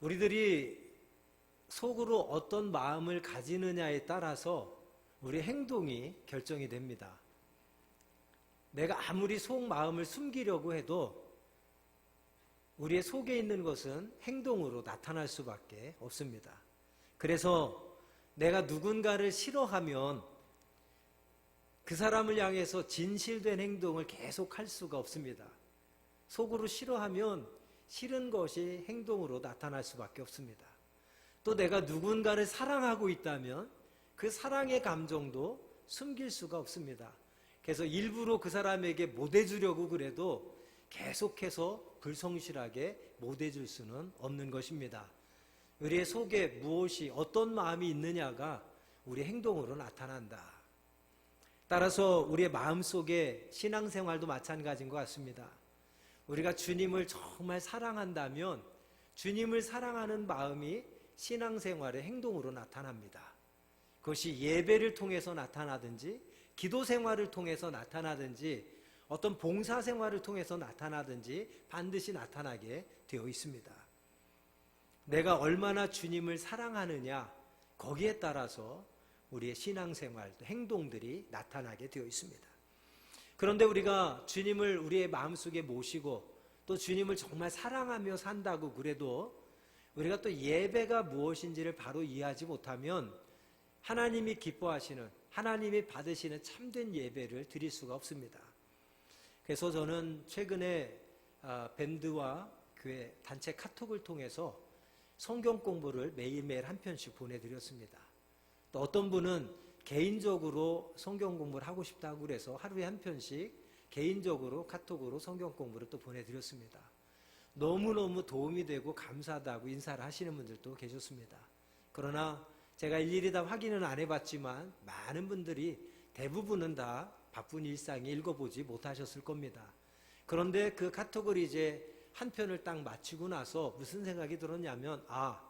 우리들이 속으로 어떤 마음을 가지느냐에 따라서 우리 행동이 결정이 됩니다. 내가 아무리 속 마음을 숨기려고 해도 우리의 속에 있는 것은 행동으로 나타날 수밖에 없습니다. 그래서 내가 누군가를 싫어하면 그 사람을 향해서 진실된 행동을 계속 할 수가 없습니다. 속으로 싫어하면 싫은 것이 행동으로 나타날 수밖에 없습니다. 또 내가 누군가를 사랑하고 있다면 그 사랑의 감정도 숨길 수가 없습니다. 그래서 일부러 그 사람에게 못 해주려고 그래도 계속해서 불성실하게 못 해줄 수는 없는 것입니다. 우리의 속에 무엇이 어떤 마음이 있느냐가 우리 행동으로 나타난다. 따라서 우리의 마음 속에 신앙생활도 마찬가지인 것 같습니다. 우리가 주님을 정말 사랑한다면 주님을 사랑하는 마음이 신앙생활의 행동으로 나타납니다. 그것이 예배를 통해서 나타나든지 기도 생활을 통해서 나타나든지 어떤 봉사 생활을 통해서 나타나든지 반드시 나타나게 되어 있습니다. 내가 얼마나 주님을 사랑하느냐 거기에 따라서 우리의 신앙생활, 행동들이 나타나게 되어 있습니다. 그런데 우리가 주님을 우리의 마음속에 모시고 또 주님을 정말 사랑하며 산다고 그래도 우리가 또 예배가 무엇인지를 바로 이해하지 못하면 하나님이 기뻐하시는 하나님이 받으시는 참된 예배를 드릴 수가 없습니다. 그래서 저는 최근에 아, 밴드와 교회 단체 카톡을 통해서 성경 공부를 매일매일 한 편씩 보내드렸습니다. 또 어떤 분은 개인적으로 성경 공부를 하고 싶다고 그래서 하루에 한 편씩 개인적으로 카톡으로 성경 공부를 또 보내드렸습니다. 너무너무 도움이 되고 감사하다고 인사를 하시는 분들도 계셨습니다. 그러나 제가 일일이 다 확인은 안 해봤지만 많은 분들이 대부분은 다 바쁜 일상에 읽어보지 못하셨을 겁니다. 그런데 그 카톡을 이제 한 편을 딱 마치고 나서 무슨 생각이 들었냐면 아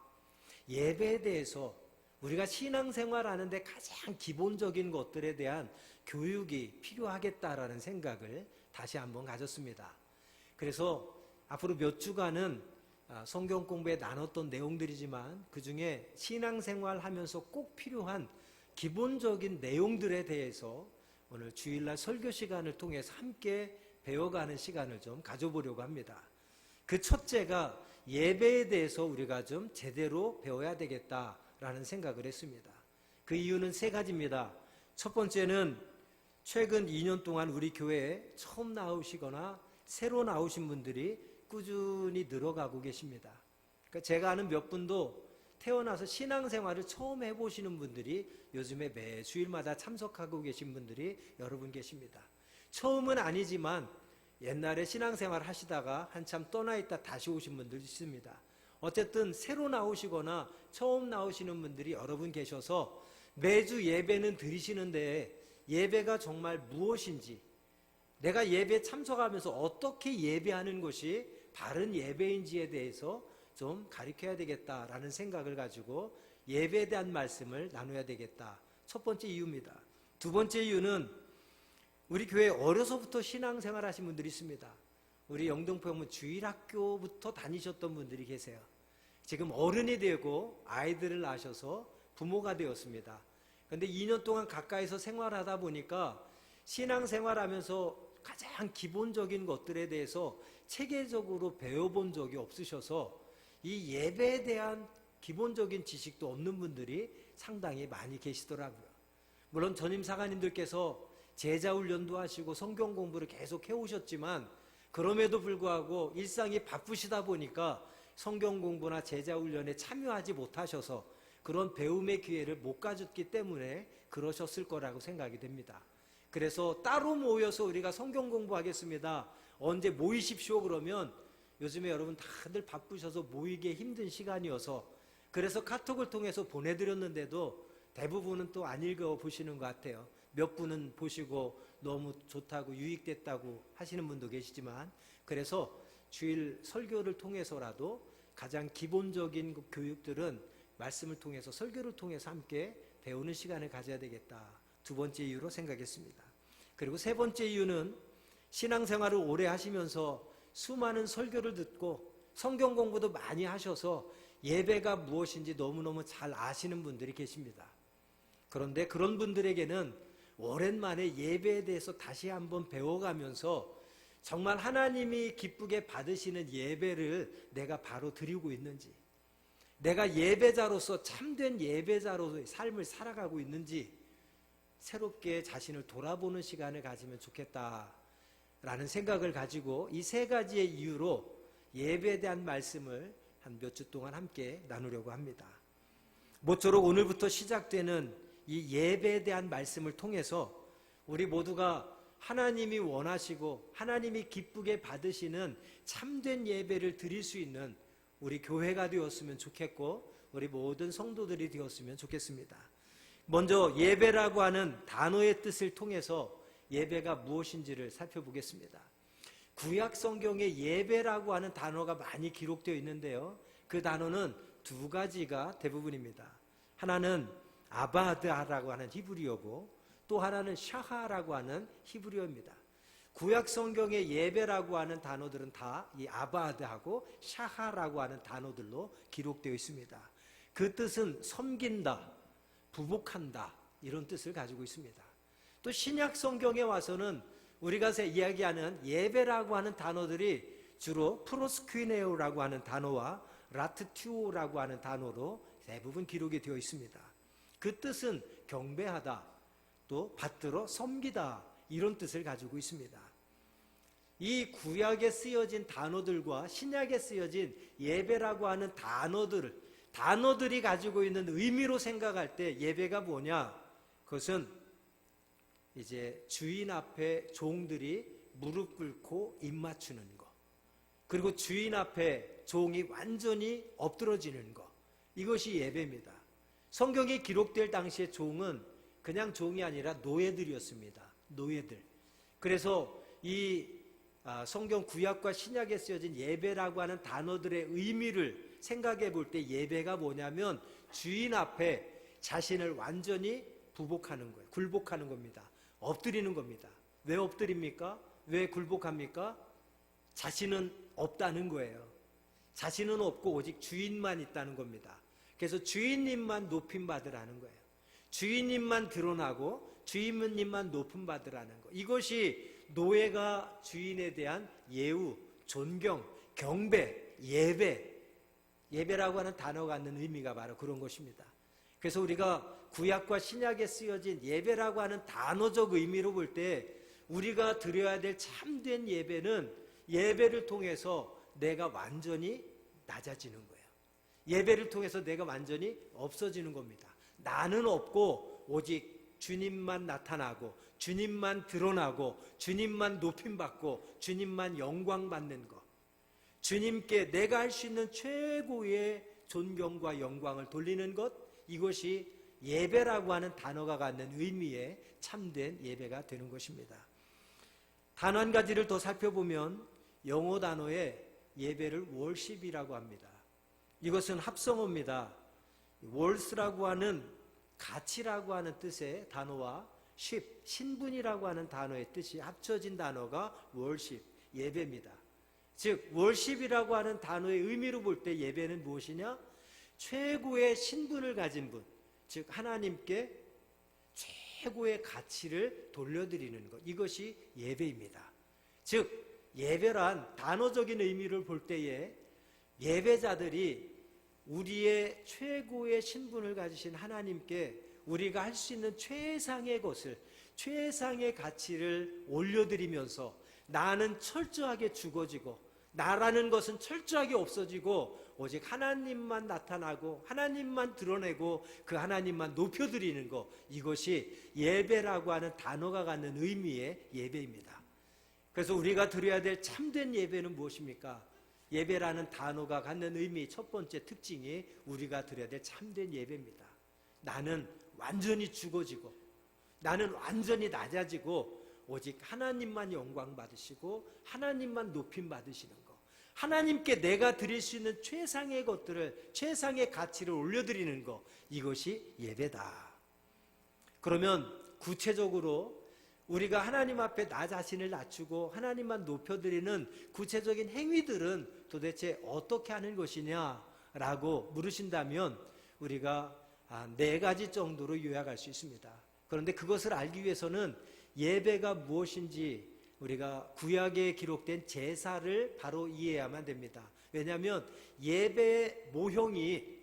예배에 대해서 우리가 신앙생활 하는데 가장 기본적인 것들에 대한 교육이 필요하겠다라는 생각을 다시 한번 가졌습니다. 그래서 앞으로 몇 주간은 아, 성경 공부에 나눴던 내용들이지만 그 중에 신앙생활 하면서 꼭 필요한 기본적인 내용들에 대해서 오늘 주일날 설교 시간을 통해서 함께 배워가는 시간을 좀 가져보려고 합니다. 그 첫째가 예배에 대해서 우리가 좀 제대로 배워야 되겠다 라는 생각을 했습니다. 그 이유는 세 가지입니다. 첫 번째는 최근 2년 동안 우리 교회에 처음 나오시거나 새로 나오신 분들이 꾸준히 늘어가고 계십니다. 그러니까 제가 아는 몇 분도 태어나서 신앙생활을 처음 해보시는 분들이 요즘에 매 주일마다 참석하고 계신 분들이 여러분 계십니다. 처음은 아니지만 옛날에 신앙생활 하시다가 한참 떠나 있다 다시 오신 분들 있습니다. 어쨌든 새로 나오시거나 처음 나오시는 분들이 여러분 계셔서 매주 예배는 드리시는데 예배가 정말 무엇인지 내가 예배 참석하면서 어떻게 예배하는 것이 바른 예배인지에 대해서 좀 가르쳐야 되겠다라는 생각을 가지고 예배에 대한 말씀을 나눠야 되겠다. 첫 번째 이유입니다. 두 번째 이유는 우리 교회 어려서부터 신앙생활 하신 분들이 있습니다. 우리 영등포 주일학교부터 다니셨던 분들이 계세요. 지금 어른이 되고 아이들을 낳으셔서 부모가 되었습니다. 그런데 2년 동안 가까이서 생활하다 보니까 신앙생활 하면서 가장 기본적인 것들에 대해서 체계적으로 배워본 적이 없으셔서 이 예배에 대한 기본적인 지식도 없는 분들이 상당히 많이 계시더라고요. 물론 전임 사관님들께서 제자 훈련도 하시고 성경 공부를 계속 해오셨지만 그럼에도 불구하고 일상이 바쁘시다 보니까 성경 공부나 제자 훈련에 참여하지 못하셔서 그런 배움의 기회를 못 가졌기 때문에 그러셨을 거라고 생각이 됩니다. 그래서 따로 모여서 우리가 성경 공부하겠습니다. 언제 모이십시오 그러면 요즘에 여러분 다들 바쁘셔서 모이기 힘든 시간이어서 그래서 카톡을 통해서 보내드렸는데도 대부분은 또 안 읽어 보시는 것 같아요. 몇 분은 보시고 너무 좋다고 유익됐다고 하시는 분도 계시지만 그래서 주일 설교를 통해서라도 가장 기본적인 그 교육들은 말씀을 통해서 설교를 통해서 함께 배우는 시간을 가져야 되겠다. 두 번째 이유로 생각했습니다. 그리고 세 번째 이유는 신앙생활을 오래 하시면서 수많은 설교를 듣고 성경 공부도 많이 하셔서 예배가 무엇인지 너무너무 잘 아시는 분들이 계십니다. 그런데 그런 분들에게는 오랜만에 예배에 대해서 다시 한번 배워가면서 정말 하나님이 기쁘게 받으시는 예배를 내가 바로 드리고 있는지, 내가 예배자로서 참된 예배자로서의 삶을 살아가고 있는지 새롭게 자신을 돌아보는 시간을 가지면 좋겠다라는 생각을 가지고 이 세 가지의 이유로 예배에 대한 말씀을 한 몇 주 동안 함께 나누려고 합니다. 모쪼록 오늘부터 시작되는 이 예배에 대한 말씀을 통해서 우리 모두가 하나님이 원하시고 하나님이 기쁘게 받으시는 참된 예배를 드릴 수 있는 우리 교회가 되었으면 좋겠고 우리 모든 성도들이 되었으면 좋겠습니다. 먼저 예배라고 하는 단어의 뜻을 통해서 예배가 무엇인지를 살펴보겠습니다. 구약 성경에 예배라고 하는 단어가 많이 기록되어 있는데요. 그 단어는 두 가지가 대부분입니다. 하나는 아바드라고 하는 히브리어고 또 하나는 샤하라고 하는 히브리어입니다. 구약 성경의 예배라고 하는 단어들은 다 이 아바드하고 샤하라고 하는 단어들로 기록되어 있습니다. 그 뜻은 섬긴다, 부복한다 이런 뜻을 가지고 있습니다. 또 신약 성경에 와서는 우리가 이야기하는 예배라고 하는 단어들이 주로 프로스퀴네오라고 하는 단어와 라트튜오라고 하는 단어로 대부분 기록이 되어 있습니다. 그 뜻은 경배하다, 또 받들어 섬기다 이런 뜻을 가지고 있습니다. 이 구약에 쓰여진 단어들과 신약에 쓰여진 예배라고 하는 단어들, 단어들이 가지고 있는 의미로 생각할 때 예배가 뭐냐? 그것은 이제 주인 앞에 종들이 무릎 꿇고 입 맞추는 것. 그리고 주인 앞에 종이 완전히 엎드러지는 것. 이것이 예배입니다. 성경에 기록될 당시의 종은 그냥 종이 아니라 노예들이었습니다. 노예들. 그래서 이 아, 성경 구약과 신약에 쓰여진 예배라고 하는 단어들의 의미를 생각해 볼 때 예배가 뭐냐면 주인 앞에 자신을 완전히 부복하는 거예요. 굴복하는 겁니다. 엎드리는 겁니다. 왜 엎드립니까? 왜 굴복합니까? 자신은 없다는 거예요. 자신은 없고 오직 주인만 있다는 겁니다. 그래서 주인님만 높임 받으라는 거예요. 주인님만 드러나고 주인님만 높임 받으라는 거. 이것이 노예가 주인에 대한 예우, 존경, 경배, 예배, 예배라고 하는 단어가 갖는 의미가 바로 그런 것입니다. 그래서 우리가 구약과 신약에 쓰여진 예배라고 하는 단어적 의미로 볼 때 우리가 드려야 될 참된 예배는 예배를 통해서 내가 완전히 낮아지는 거예요. 예배를 통해서 내가 완전히 없어지는 겁니다. 나는 없고 오직 주님만 나타나고 주님만 드러나고 주님만 높임 받고 주님만 영광 받는 것. 주님께 내가 할 수 있는 최고의 존경과 영광을 돌리는 것 이것이 예배라고 하는 단어가 갖는 의미의 참된 예배가 되는 것입니다. 단어 한 가지를 더 살펴보면 영어 단어에 예배를 월십이라고 합니다. 이것은 합성어입니다. 월스라고 하는 가치라고 하는 뜻의 단어와 쉽, 신분이라고 하는 단어의 뜻이 합쳐진 단어가 월십, 예배입니다. 즉, 월십이라고 하는 단어의 의미로 볼 때 예배는 무엇이냐? 최고의 신분을 가진 분, 즉, 하나님께 최고의 가치를 돌려드리는 것. 이것이 예배입니다. 즉, 예배란 단어적인 의미를 볼 때에 예배자들이 우리의 최고의 신분을 가지신 하나님께 우리가 할 수 있는 최상의 것을 최상의 가치를 올려드리면서 나는 철저하게 죽어지고 나라는 것은 철저하게 없어지고 오직 하나님만 나타나고 하나님만 드러내고 그 하나님만 높여드리는 것 이것이 예배라고 하는 단어가 갖는 의미의 예배입니다. 그래서 우리가 드려야 될 참된 예배는 무엇입니까? 예배라는 단어가 갖는 의미 첫 번째 특징이 우리가 드려야 될 참된 예배입니다. 나는 완전히 죽어지고 나는 완전히 낮아지고 오직 하나님만 영광 받으시고 하나님만 높임 받으시는 것. 하나님께 내가 드릴 수 있는 최상의 것들을 최상의 가치를 올려드리는 것. 이것이 예배다. 그러면 구체적으로 우리가 하나님 앞에 나 자신을 낮추고 하나님만 높여드리는 구체적인 행위들은 도대체 어떻게 하는 것이냐? 라고 물으신다면 우리가 아, 네 가지 정도로 요약할 수 있습니다. 그런데 그것을 알기 위해서는 예배가 무엇인지 우리가 구약에 기록된 제사를 바로 이해해야만 됩니다. 왜냐하면 예배 모형이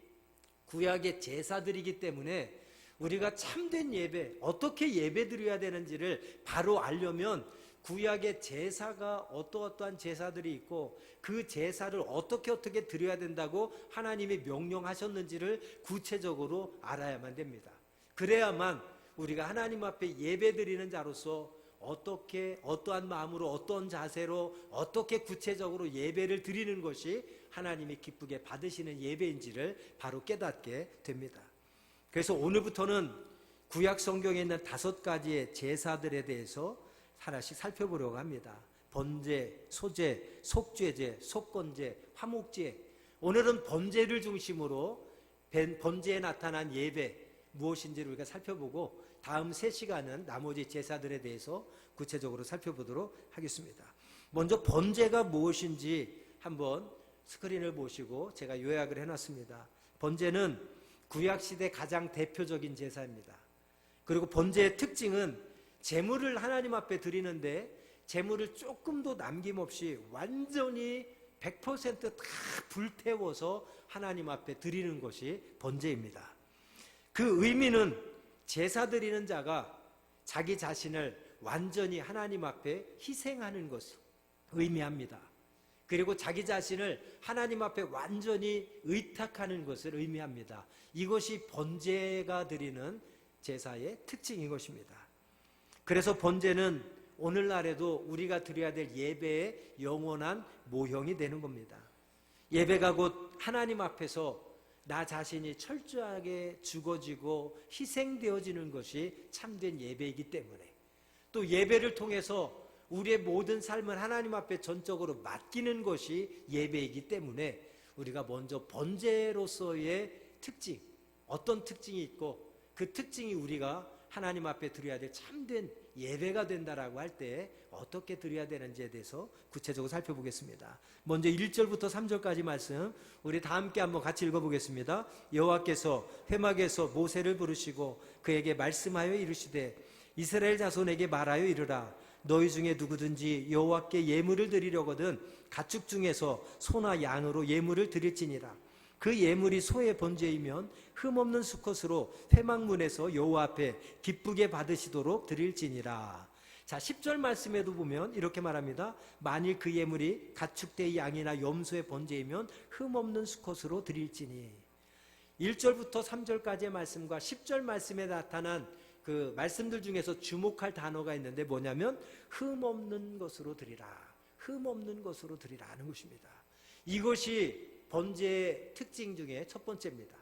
구약의 제사들이기 때문에 우리가 참된 예배, 어떻게 예배 드려야 되는지를 바로 알려면 구약의 제사가 어떠어떠한 제사들이 있고 그 제사를 어떻게 어떻게 드려야 된다고 하나님이 명령하셨는지를 구체적으로 알아야만 됩니다. 그래야만 우리가 하나님 앞에 예배 드리는 자로서 어떻게 어떠한 마음으로 어떤 자세로 어떻게 구체적으로 예배를 드리는 것이 하나님이 기쁘게 받으시는 예배인지를 바로 깨닫게 됩니다. 그래서 오늘부터는 구약 성경에 있는 다섯 가지의 제사들에 대해서 하나씩 살펴보려고 합니다. 번제, 소제, 속죄제, 속건제, 화목제. 오늘은 번제를 중심으로 벤- 번제에 나타난 예배 무엇인지를 우리가 살펴보고 다음 세 시간은 나머지 제사들에 대해서 구체적으로 살펴보도록 하겠습니다. 먼저 번제가 무엇인지 한번 스크린을 보시고 제가 요약을 해놨습니다. 번제는 구약 시대 가장 대표적인 제사입니다. 그리고 번제의 특징은 제물을 하나님 앞에 드리는데 제물을 조금도 남김없이 완전히 100%다 불태워서 하나님 앞에 드리는 것이 번제입니다. 그 의미는 제사 드리는 자가 자기 자신을 완전히 하나님 앞에 희생하는 것을 의미합니다. 그리고 자기 자신을 하나님 앞에 완전히 의탁하는 것을 의미합니다. 이것이 번제가 드리는 제사의 특징인 것입니다. 그래서 번제는 오늘날에도 우리가 드려야 될 예배의 영원한 모형이 되는 겁니다. 예배가 곧 하나님 앞에서 나 자신이 철저하게 죽어지고 희생되어지는 것이 참된 예배이기 때문에 또 예배를 통해서 우리의 모든 삶을 하나님 앞에 전적으로 맡기는 것이 예배이기 때문에 우리가 먼저 번제로서의 특징, 어떤 특징이 있고 그 특징이 우리가 하나님 앞에 드려야 될 참된 예배가 된다라고 할 때 어떻게 드려야 되는지에 대해서 구체적으로 살펴보겠습니다. 먼저 1절부터 3절까지 말씀 우리 다 함께 한번 같이 읽어보겠습니다. 여호와께서 회막에서 모세를 부르시고 그에게 말씀하여 이르시되 이스라엘 자손에게 말하여 이르라 너희 중에 누구든지 여호와께 예물을 드리려거든 가축 중에서 소나 양으로 예물을 드릴지니라 그 예물이 소의 번제이면 흠없는 수컷으로 회막문에서 여호와 앞에 기쁘게 받으시도록 드릴지니라. 자, 10절 말씀에도 보면 이렇게 말합니다. 만일 그 예물이 가축대 양이나 염소의 번제이면 흠없는 수컷으로 드릴지니. 1절부터 3절까지의 말씀과 10절 말씀에 나타난 그 말씀들 중에서 주목할 단어가 있는데 뭐냐면 흠없는 것으로 드리라. 흠없는 것으로 드리라는 것입니다. 이것이 번제의 특징 중에 첫 번째입니다.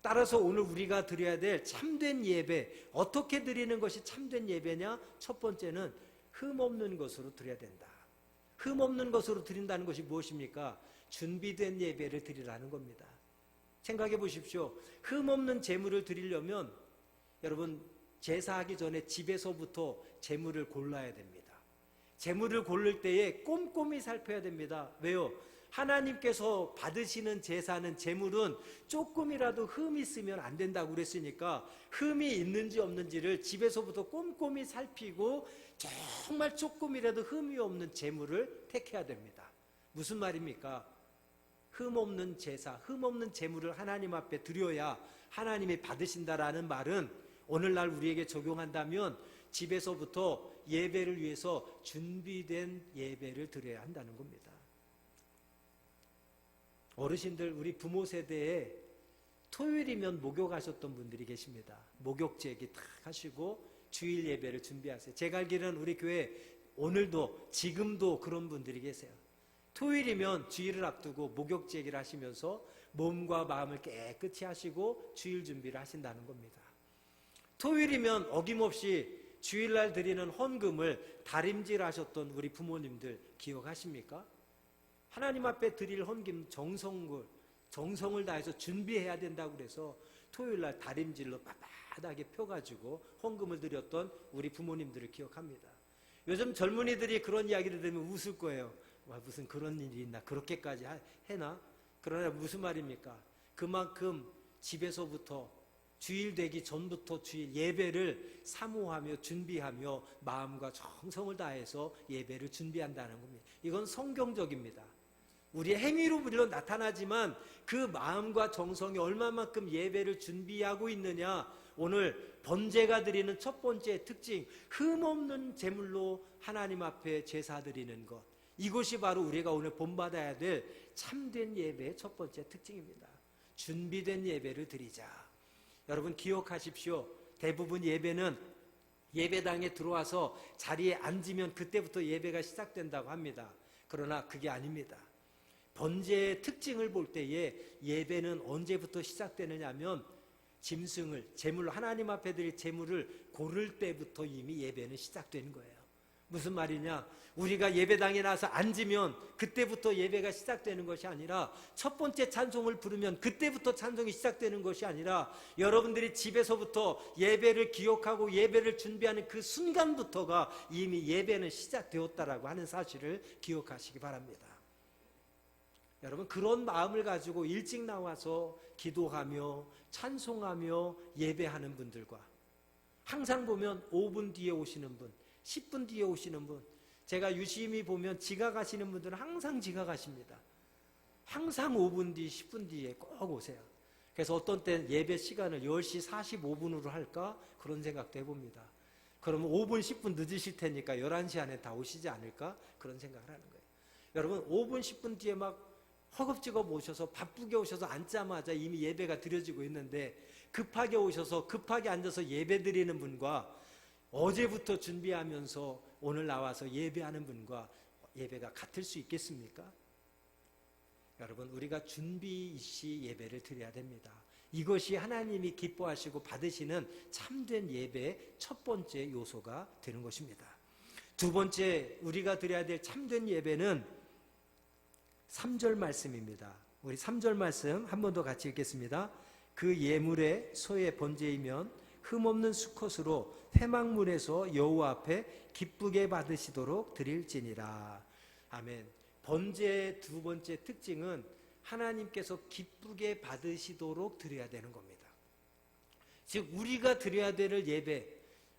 따라서 오늘 우리가 드려야 될 참된 예배, 어떻게 드리는 것이 참된 예배냐? 첫 번째는 흠 없는 것으로 드려야 된다. 흠 없는 것으로 드린다는 것이 무엇입니까? 준비된 예배를 드리라는 겁니다. 생각해 보십시오. 흠 없는 제물을 드리려면 여러분 제사하기 전에 집에서부터 제물을 골라야 됩니다. 제물을 고를 때에 꼼꼼히 살펴야 됩니다. 왜요? 하나님께서 받으시는 제사는 제물은 조금이라도 흠이 있으면 안 된다고 그랬으니까 흠이 있는지 없는지를 집에서부터 꼼꼼히 살피고 정말 조금이라도 흠이 없는 제물을 택해야 됩니다. 무슨 말입니까? 흠 없는 제사, 흠 없는 제물을 하나님 앞에 드려야 하나님이 받으신다라는 말은 오늘날 우리에게 적용한다면 집에서부터 예배를 위해서 준비된 예배를 드려야 한다는 겁니다. 어르신들 우리 부모 세대에 토요일이면 목욕하셨던 분들이 계십니다. 목욕 얘기 탁 하시고 주일 예배를 준비하세요. 제가 알기로는 우리 교회 오늘도 지금도 그런 분들이 계세요. 토요일이면 주일을 앞두고 목욕 제기를 하시면서 몸과 마음을 깨끗이 하시고 주일 준비를 하신다는 겁니다. 토요일이면 어김없이 주일날 드리는 헌금을 다림질 하셨던 우리 부모님들 기억하십니까? 하나님 앞에 드릴 헌금 정성을 정성을 다해서 준비해야 된다고 그래서 토요일 날 다림질로 빳빳하게 펴가지고 헌금을 드렸던 우리 부모님들을 기억합니다. 요즘 젊은이들이 그런 이야기를 들으면 웃을 거예요. 와 무슨 그런 일이 있나 그렇게까지 하- 해나? 그러나 무슨 말입니까? 그만큼 집에서부터 주일 되기 전부터 주일 예배를 사모하며 준비하며 마음과 정성을 다해서 예배를 준비한다는 겁니다. 이건 성경적입니다. 우리의 행위로 물론 나타나지만 그 마음과 정성이 얼마만큼 예배를 준비하고 있느냐 오늘 번제가 드리는 첫 번째 특징 흠없는 제물로 하나님 앞에 제사 드리는 것 이것이 바로 우리가 오늘 본받아야 될 참된 예배의 첫 번째 특징입니다. 준비된 예배를 드리자. 여러분 기억하십시오. 대부분 예배는 예배당에 들어와서 자리에 앉으면 그때부터 예배가 시작된다고 합니다. 그러나 그게 아닙니다. 번제의 특징을 볼 때에 예배는 언제부터 시작되느냐면 짐승을 제물로 하나님 앞에 드릴 제물을 고를 때부터 이미 예배는 시작된 거예요. 무슨 말이냐? 우리가 예배당에 나서 앉으면 그때부터 예배가 시작되는 것이 아니라 첫 번째 찬송을 부르면 그때부터 찬송이 시작되는 것이 아니라 여러분들이 집에서부터 예배를 기억하고 예배를 준비하는 그 순간부터가 이미 예배는 시작되었다라고 하는 사실을 기억하시기 바랍니다. 여러분 그런 마음을 가지고 일찍 나와서 기도하며 찬송하며 예배하는 분들과 항상 보면 5분 뒤에 오시는 분, 10분 뒤에 오시는 분, 제가 유심히 보면 지각하시는 분들은 항상 지각하십니다. 항상 5분 뒤, 10분 뒤에 꼭 오세요. 그래서 어떤 때 예배 시간을 10시 45분으로 할까? 그런 생각도 해봅니다. 그러면 5분, 10분 늦으실 테니까 11시 안에 다 오시지 않을까? 그런 생각을 하는 거예요. 여러분, 5분, 10분 뒤에 막 허겁지겁 오셔서 바쁘게 오셔서 앉자마자 이미 예배가 드려지고 있는데 급하게 오셔서 급하게 앉아서 예배 드리는 분과 어제부터 준비하면서 오늘 나와서 예배하는 분과 예배가 같을 수 있겠습니까? 여러분, 우리가 준비 시 예배를 드려야 됩니다. 이것이 하나님이 기뻐하시고 받으시는 참된 예배의 첫 번째 요소가 되는 것입니다. 두 번째, 우리가 드려야 될 참된 예배는 3절 말씀입니다. 우리 3절 말씀 한 번 더 같이 읽겠습니다. 그 예물의 소의 번제이면 흠없는 수컷으로 회막문에서 여호와 앞에 기쁘게 받으시도록 드릴지니라. 아멘. 번제의 두 번째 특징은 하나님께서 기쁘게 받으시도록 드려야 되는 겁니다. 즉 우리가 드려야 될 예배,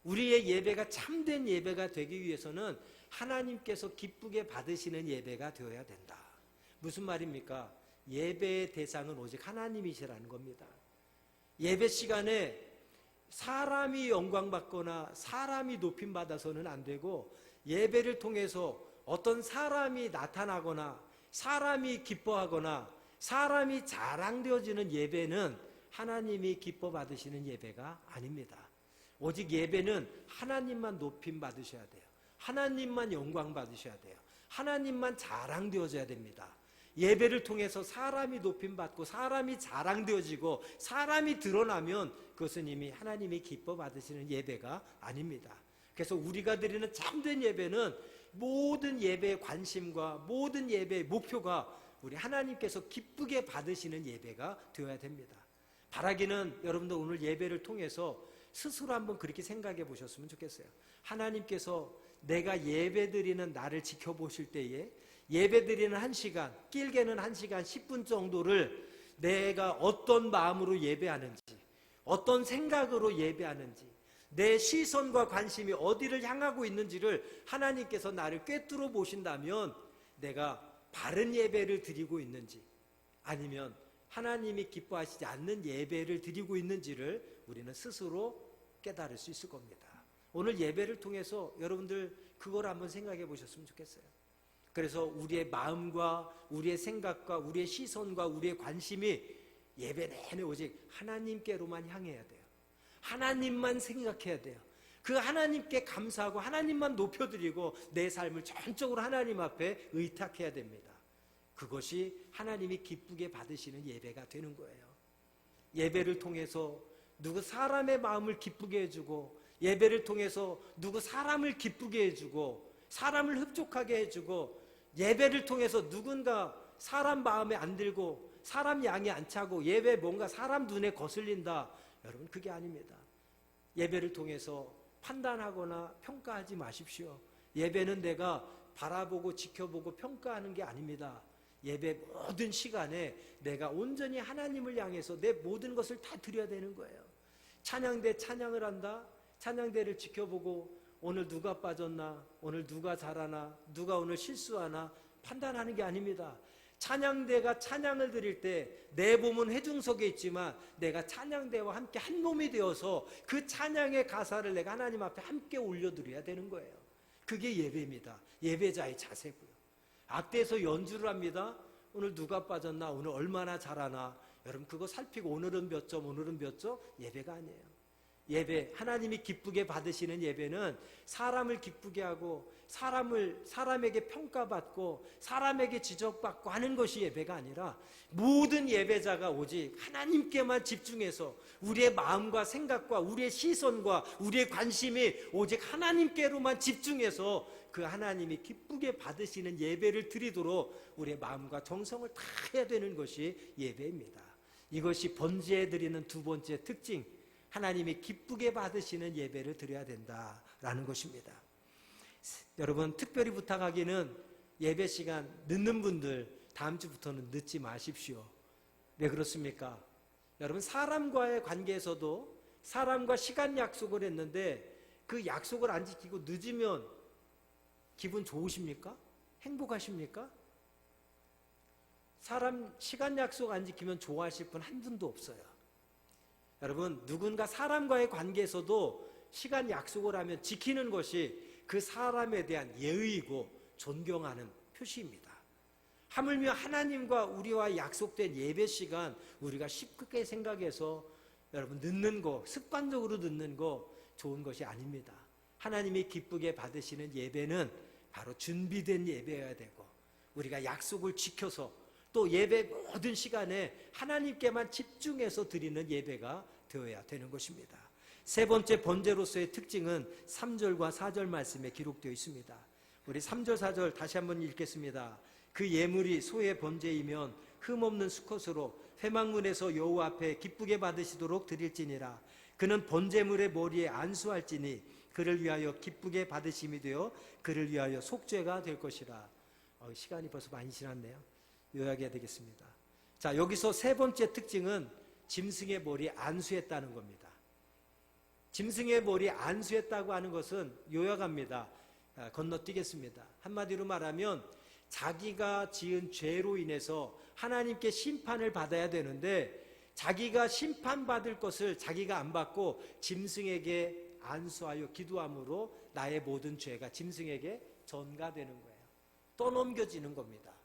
우리의 예배가 참된 예배가 되기 위해서는 하나님께서 기쁘게 받으시는 예배가 되어야 된다. 무슨 말입니까? 예배의 대상은 오직 하나님이시라는 겁니다. 예배 시간에 사람이 영광받거나 사람이 높임받아서는 안 되고 예배를 통해서 어떤 사람이 나타나거나 사람이 기뻐하거나 사람이 자랑되어지는 예배는 하나님이 기뻐 받으시는 예배가 아닙니다. 오직 예배는 하나님만 높임 받으셔야 돼요. 하나님만 영광 받으셔야 돼요. 하나님만 자랑되어져야 됩니다. 예배를 통해서 사람이 높임 받고 사람이 자랑되어지고 사람이 드러나면 그것은 이미 하나님이 기뻐 받으시는 예배가 아닙니다. 그래서 우리가 드리는 참된 예배는 모든 예배의 관심과 모든 예배의 목표가 우리 하나님께서 기쁘게 받으시는 예배가 되어야 됩니다. 바라기는 여러분들 오늘 예배를 통해서 스스로 한번 그렇게 생각해 보셨으면 좋겠어요. 하나님께서 내가 예배 드리는 나를 지켜보실 때에 예배 드리는 한 시간, 길게는 한 시간 10분 정도를 내가 어떤 마음으로 예배하는지, 어떤 생각으로 예배하는지, 내 시선과 관심이 어디를 향하고 있는지를 하나님께서 나를 꿰뚫어 보신다면 내가 바른 예배를 드리고 있는지 아니면 하나님이 기뻐하시지 않는 예배를 드리고 있는지를 우리는 스스로 깨달을 수 있을 겁니다. 오늘 예배를 통해서 여러분들 그걸 한번 생각해 보셨으면 좋겠어요. 그래서 우리의 마음과 우리의 생각과 우리의 시선과 우리의 관심이 예배 내내 오직 하나님께로만 향해야 돼요. 하나님만 생각해야 돼요. 그 하나님께 감사하고 하나님만 높여드리고 내 삶을 전적으로 하나님 앞에 의탁해야 됩니다. 그것이 하나님이 기쁘게 받으시는 예배가 되는 거예요. 예배를 통해서 누구 사람의 마음을 기쁘게 해주고 예배를 통해서 누구 사람을 기쁘게 해주고 사람을 흡족하게 해주고 예배를 통해서 누군가 사람 마음에 안 들고 사람 양이 안 차고 예배 뭔가 사람 눈에 거슬린다. 여러분 그게 아닙니다. 예배를 통해서 판단하거나 평가하지 마십시오. 예배는 내가 바라보고 지켜보고 평가하는 게 아닙니다. 예배 모든 시간에 내가 온전히 하나님을 향해서 내 모든 것을 다 드려야 되는 거예요. 찬양대 찬양을 한다. 찬양대를 지켜보고 오늘 누가 빠졌나, 오늘 누가 잘하나, 누가 오늘 실수하나 판단하는 게 아닙니다. 찬양대가 찬양을 드릴 때 내 몸은 회중석에 있지만 내가 찬양대와 함께 한 몸이 되어서 그 찬양의 가사를 내가 하나님 앞에 함께 올려드려야 되는 거예요. 그게 예배입니다. 예배자의 자세고요. 악대에서 연주를 합니다. 오늘 누가 빠졌나, 오늘 얼마나 잘하나. 여러분 그거 살피고 오늘은 몇 점, 오늘은 몇 점? 예배가 아니에요. 예배, 하나님이 기쁘게 받으시는 예배는 사람을 기쁘게 하고 사람을 사람에게 평가받고 사람에게 지적받고 하는 것이 예배가 아니라 모든 예배자가 오직 하나님께만 집중해서 우리의 마음과 생각과 우리의 시선과 우리의 관심이 오직 하나님께로만 집중해서 그 하나님이 기쁘게 받으시는 예배를 드리도록 우리의 마음과 정성을 다 해야 되는 것이 예배입니다. 이것이 번제에 드리는 두 번째 특징, 하나님이 기쁘게 받으시는 예배를 드려야 된다라는 것입니다. 여러분 특별히 부탁하기는 예배 시간 늦는 분들 다음 주부터는 늦지 마십시오. 왜 그렇습니까? 여러분 사람과의 관계에서도 사람과 시간 약속을 했는데 그 약속을 안 지키고 늦으면 기분 좋으십니까? 행복하십니까? 사람 시간 약속 안 지키면 좋아하실 분 한 분도 없어요. 여러분 누군가 사람과의 관계에서도 시간 약속을 하면 지키는 것이 그 사람에 대한 예의이고 존경하는 표시입니다. 하물며 하나님과 우리와 약속된 예배 시간 우리가 쉽게 생각해서 여러분 늦는 거 습관적으로 늦는 거 좋은 것이 아닙니다. 하나님이 기쁘게 받으시는 예배는 바로 준비된 예배여야 되고 우리가 약속을 지켜서 또 예배 모든 시간에 하나님께만 집중해서 드리는 예배가 되어야 되는 것입니다. 세 번째 번제로서의 특징은 3절과 4절 말씀에 기록되어 있습니다. 우리 3절 4절 다시 한번 읽겠습니다. 그 예물이 소의 번제이면 흠없는 수컷으로 회막문에서 여호와 앞에 기쁘게 받으시도록 드릴지니라. 그는 번제물의 머리에 안수할지니 그를 위하여 기쁘게 받으심이 되어 그를 위하여 속죄가 될 것이라. 어, 시간이 벌써 많이 지났네요. 요약해야 되겠습니다. 자, 여기서 세 번째 특징은 짐승의 머리에 안수했다는 겁니다. 짐승의 머리에 안수했다고 하는 것은 요약합니다. 아, 건너뛰겠습니다. 한마디로 말하면 자기가 지은 죄로 인해서 하나님께 심판을 받아야 되는데 자기가 심판받을 것을 자기가 안 받고 짐승에게 안수하여 기도함으로 나의 모든 죄가 짐승에게 전가되는 거예요. 떠넘겨지는 겁니다.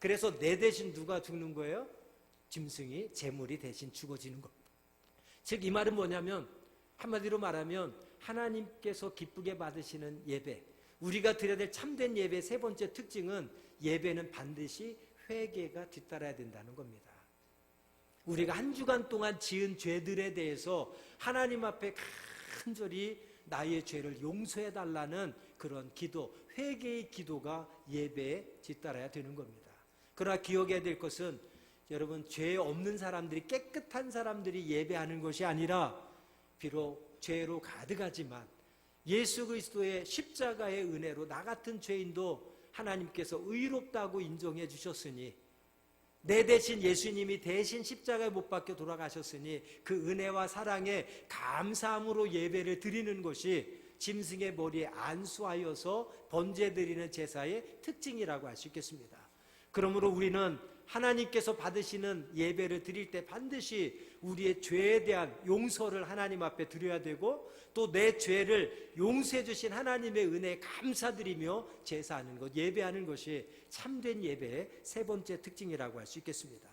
그래서 내 대신 누가 죽는 거예요? 짐승이 재물이 대신 죽어지는 겁니다. 즉 이 말은 뭐냐면 한마디로 말하면 하나님께서 기쁘게 받으시는 예배, 우리가 드려야 될 참된 예배 세 번째 특징은 예배는 반드시 회개가 뒤따라야 된다는 겁니다. 우리가 한 주간 동안 지은 죄들에 대해서 하나님 앞에 간절히 나의 죄를 용서해 달라는 그런 기도, 회개의 기도가 예배에 뒤따라야 되는 겁니다. 그러나 기억해야 될 것은 여러분 죄 없는 사람들이 깨끗한 사람들이 예배하는 것이 아니라 비록 죄로 가득하지만 예수 그리스도의 십자가의 은혜로 나 같은 죄인도 하나님께서 의롭다고 인정해 주셨으니 내 대신 예수님이 대신 십자가에 못 박혀 돌아가셨으니 그 은혜와 사랑에 감사함으로 예배를 드리는 것이 짐승의 머리에 안수하여서 번제 드리는 제사의 특징이라고 할 수 있겠습니다. 그러므로 우리는 하나님께서 받으시는 예배를 드릴 때 반드시 우리의 죄에 대한 용서를 하나님 앞에 드려야 되고 또 내 죄를 용서해 주신 하나님의 은혜에 감사드리며 제사하는 것, 예배하는 것이 참된 예배의 세 번째 특징이라고 할 수 있겠습니다.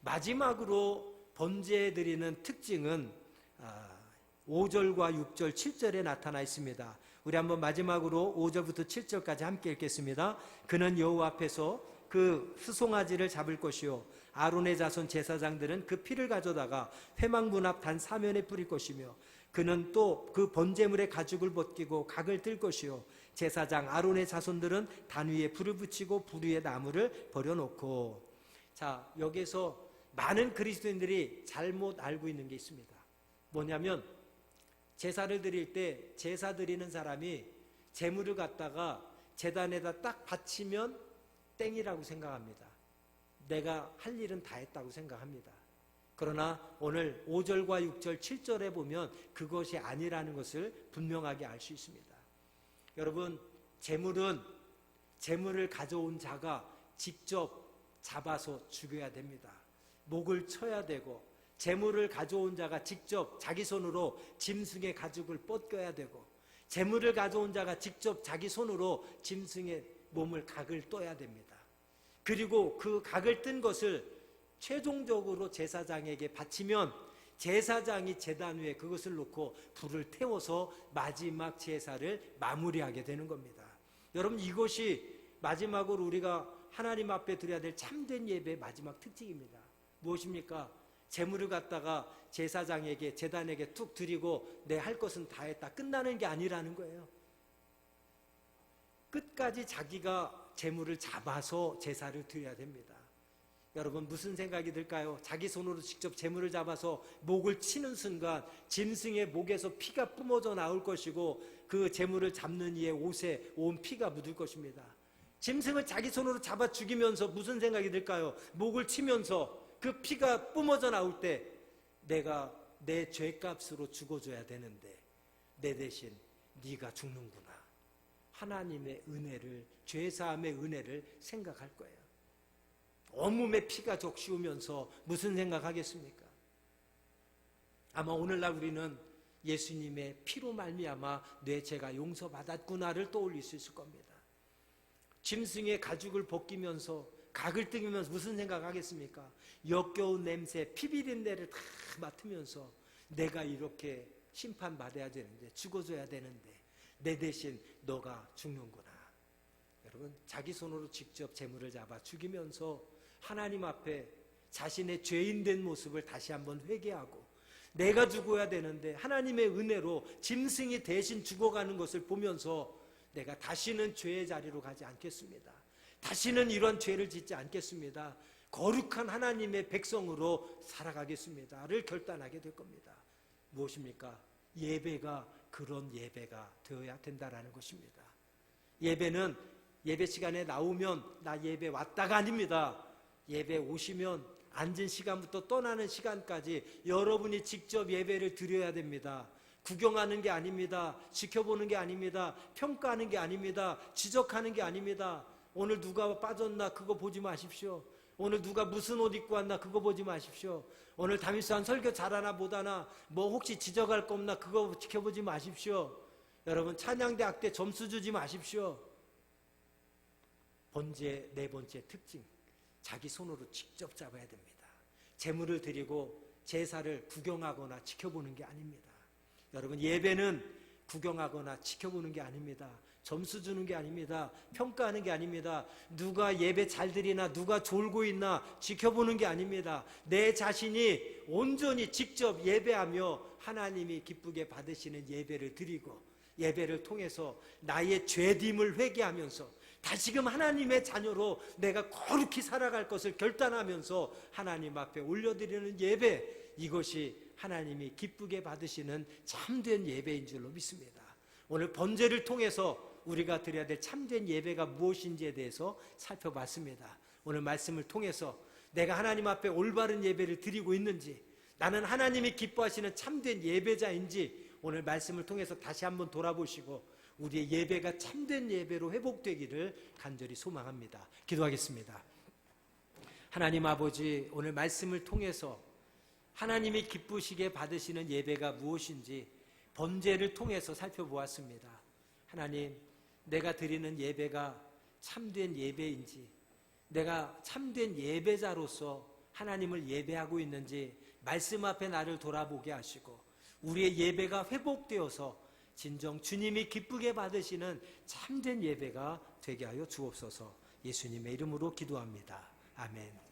마지막으로 번제 드리는 특징은 5절과 6절, 7절에 나타나 있습니다. 우리 한번 마지막으로 5절부터 7절까지 함께 읽겠습니다. 그는 여호와 앞에서 그 수송아지를 잡을 것이요. 아론의 자손 제사장들은 그 피를 가져다가 회막문 앞 단 사면에 뿌릴 것이며 그는 또 그 번제물의 가죽을 벗기고 각을 뜰 것이요. 제사장 아론의 자손들은 단 위에 불을 붙이고 불 위에 나무를 버려놓고. 자 여기서 많은 그리스도인들이 잘못 알고 있는 게 있습니다. 뭐냐면 제사를 드릴 때 제사 드리는 사람이 제물을 갖다가 재단에다 딱 바치면 땡이라고 생각합니다. 내가 할 일은 다 했다고 생각합니다. 그러나 오늘 5절과 6절, 7절에 보면 그것이 아니라는 것을 분명하게 알 수 있습니다. 여러분, 재물은 재물을 가져온 자가 직접 잡아서 죽여야 됩니다. 목을 쳐야 되고 재물을 가져온 자가 직접 자기 손으로 짐승의 가죽을 뻗겨야 되고 재물을 가져온 자가 직접 자기 손으로 짐승의 몸을 각을 떠야 됩니다. 그리고 그 각을 뜬 것을 최종적으로 제사장에게 바치면 제사장이 제단 위에 그것을 놓고 불을 태워서 마지막 제사를 마무리하게 되는 겁니다. 여러분 이것이 마지막으로 우리가 하나님 앞에 드려야 될 참된 예배의 마지막 특징입니다. 무엇입니까? 재물을 갖다가 제사장에게 제단에게 툭 드리고 내 할 것은 다 했다 끝나는 게 아니라는 거예요. 끝까지 자기가 재물을 잡아서 제사를 드려야 됩니다. 여러분 무슨 생각이 들까요? 자기 손으로 직접 재물을 잡아서 목을 치는 순간 짐승의 목에서 피가 뿜어져 나올 것이고 그 재물을 잡는 이의 옷에 온 피가 묻을 것입니다. 짐승을 자기 손으로 잡아 죽이면서 무슨 생각이 들까요? 목을 치면서 그 피가 뿜어져 나올 때 내가 내 죄값으로 죽어줘야 되는데 내 대신 네가 죽는구나. 하나님의 은혜를 죄사함의 은혜를 생각할 거예요. 온몸에 피가 적시우면서 무슨 생각하겠습니까? 아마 오늘날 우리는 예수님의 피로 말미암아 내 죄가 용서받았구나를 떠올릴 수 있을 겁니다. 짐승의 가죽을 벗기면서 각을 뜨기면서 무슨 생각하겠습니까? 역겨운 냄새, 피비린내를 다 맡으면서 내가 이렇게 심판받아야 되는데 죽어줘야 되는데 내 대신 너가 죽는구나. 여러분 자기 손으로 직접 재물을 잡아 죽이면서 하나님 앞에 자신의 죄인된 모습을 다시 한번 회개하고 내가 죽어야 되는데 하나님의 은혜로 짐승이 대신 죽어가는 것을 보면서 내가 다시는 죄의 자리로 가지 않겠습니다. 다시는 이런 죄를 짓지 않겠습니다. 거룩한 하나님의 백성으로 살아가겠습니다를 결단하게 될 겁니다. 무엇입니까? 예배가 그런 예배가 되어야 된다라는 것입니다. 예배는 예배 시간에 나오면 나 예배 왔다가 아닙니다. 예배 오시면 앉은 시간부터 떠나는 시간까지 여러분이 직접 예배를 드려야 됩니다. 구경하는 게 아닙니다. 지켜보는 게 아닙니다. 평가하는 게 아닙니다. 지적하는 게 아닙니다. 오늘 누가 빠졌나 그거 보지 마십시오. 오늘 누가 무슨 옷 입고 왔나 그거 보지 마십시오. 오늘 담임수한 설교 잘하나 못하나 뭐 혹시 지적할 거 없나 그거 지켜보지 마십시오. 여러분 찬양대 학대 점수 주지 마십시오. 번째 네 번째 특징 자기 손으로 직접 잡아야 됩니다. 재물을 드리고 제사를 구경하거나 지켜보는 게 아닙니다. 여러분 예배는 구경하거나 지켜보는 게 아닙니다. 점수 주는 게 아닙니다. 평가하는 게 아닙니다. 누가 예배 잘 드리나 누가 졸고 있나 지켜보는 게 아닙니다. 내 자신이 온전히 직접 예배하며 하나님이 기쁘게 받으시는 예배를 드리고 예배를 통해서 나의 죄됨을 회개하면서 다시금 하나님의 자녀로 내가 거룩히 살아갈 것을 결단하면서 하나님 앞에 올려드리는 예배 이것이 하나님이 기쁘게 받으시는 참된 예배인 줄로 믿습니다. 오늘 번제를 통해서 우리가 드려야 될 참된 예배가 무엇인지에 대해서 살펴봤습니다. 오늘 말씀을 통해서 내가 하나님 앞에 올바른 예배를 드리고 있는지 나는 하나님이 기뻐하시는 참된 예배자인지 오늘 말씀을 통해서 다시 한번 돌아보시고 우리의 예배가 참된 예배로 회복되기를 간절히 소망합니다. 기도하겠습니다. 하나님 아버지 오늘 말씀을 통해서 하나님이 기쁘시게 받으시는 예배가 무엇인지 번제를 통해서 살펴보았습니다. 하나님, 내가 드리는 예배가 참된 예배인지, 내가 참된 예배자로서 하나님을 예배하고 있는지 말씀 앞에 나를 돌아보게 하시고 우리의 예배가 회복되어서 진정 주님이 기쁘게 받으시는 참된 예배가 되게 하여 주옵소서 예수님의 이름으로 기도합니다. 아멘.